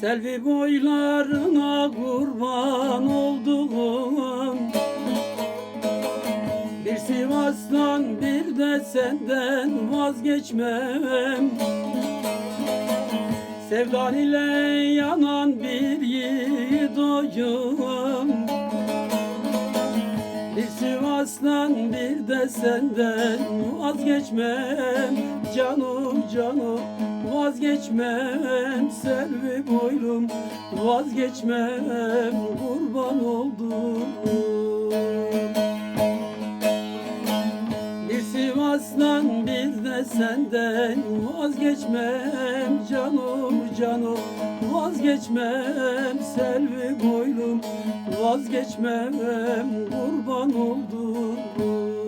Selvi boylarına kurban olduğum. Bir Sivas'tan bir de senden vazgeçmem. Sevdan ile yanan bir yiğit oyum Sivas'tan bir de senden vazgeçmem. Canım canım vazgeçmem. Selvi boylum vazgeçmem. Kurban oldum senden vazgeçmem canım canım. Vazgeçmem Selvi boylum vazgeçmem kurban oldum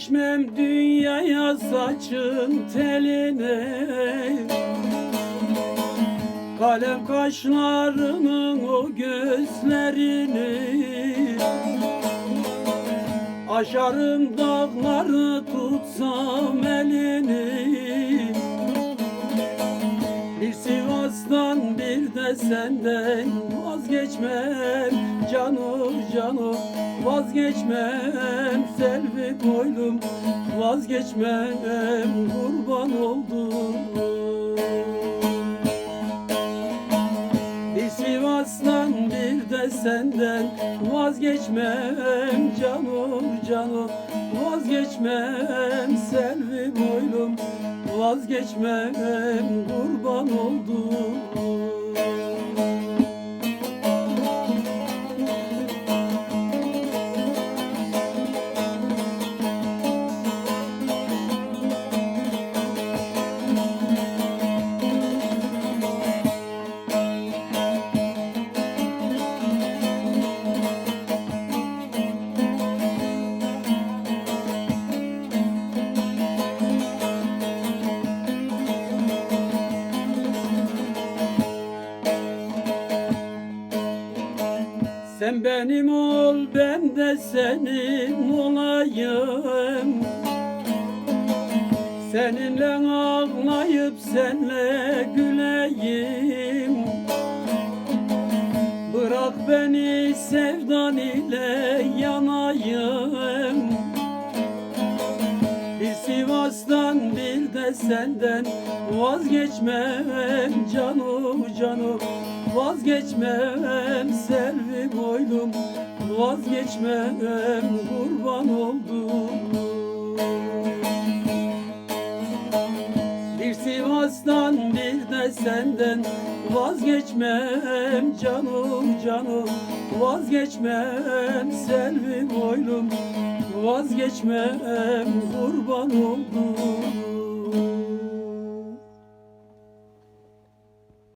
Değişmem dünyaya saçın teline. Kalem kaşlarının o gözlerini. Aşarım dağları tutsam elini. Bir bir de senden vazgeçmem. Canım canım vazgeçmem. Selvi koydum vazgeçmem. Kurban oldum. Bir Sivas'tan bir de senden vazgeçmem. Canım canım vazgeçmem. Selvi boylum vazgeçmem kurban oldum Sen benim ol ben de senin olayım. Seninle ağlayıp senle güleyim. Bırak beni sevdan ile yanayım. Bir Sivas'tan bir de senden vazgeçmem. Canım canım Vazgeçmem selvi boylum Vazgeçmem kurban oldum. Bir Sivas'tan bir de senden Vazgeçmem canım canım. Vazgeçmem selvi boylum Vazgeçmem kurban oldum